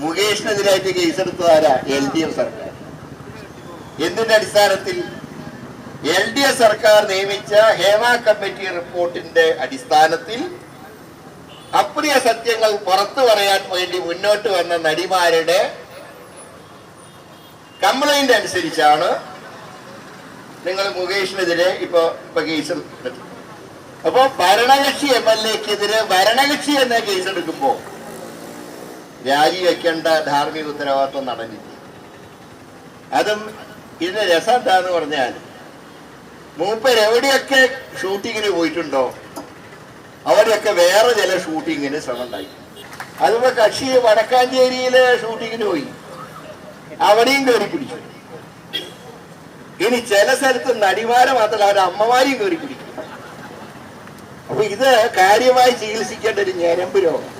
മുകേഷിനെതിരായിട്ട് കേസെടുത്തതാരാ L D F സർക്കാർ. എന്തിന്റെ അടിസ്ഥാനത്തിൽ? എൽ ഡി എഫ് സർക്കാർ നിയമിച്ച ഹേമ കമ്മിറ്റി റിപ്പോർട്ടിന്റെ അടിസ്ഥാനത്തിൽ അപ്രിയ സത്യങ്ങൾ പുറത്തു പറയാൻ വേണ്ടി മുന്നോട്ട് വന്ന നടിമാരുടെ കംപ്ലൈന്റ് അനുസരിച്ചാണ് നിങ്ങൾ മുകേഷിനെതിരെ ഇപ്പൊ ഇപ്പൊ കേസ് എടുത്തത് അപ്പോ ഭരണകക്ഷി എം എൽ എക്കെതിരെ ഭരണകക്ഷി എന്ന കേസ് എടുക്കുമ്പോ രാജിവെക്കേണ്ട ധാർമ്മിക ഉത്തരവാദിത്വം നടന്നില്ല. അതും ഇതിന്റെ രസം എന്താന്ന് പറഞ്ഞാൽ മൂപ്പർ എവിടെയൊക്കെ ഷൂട്ടിങ്ങിന് പോയിട്ടുണ്ടോ അവിടെയൊക്കെ വേറെ ചില ഷൂട്ടിങ്ങിന് ശ്രമം ഉണ്ടായി അതുപോലെ കക്ഷി വടക്കാഞ്ചേരിയിലെ ഷൂട്ടിങ്ങിന് പോയി. അവിടെയും കയറി പിടിച്ചു. ഇനി ചില സ്ഥലത്ത് നടിമാരെ മാത്രമല്ല അവരുടെ അമ്മമാരെയും കയറി പിടിക്കും. അപ്പൊ ഇത് കാര്യമായി ചികിത്സിക്കേണ്ട ഒരു ഞരമ്പ് രോഗം.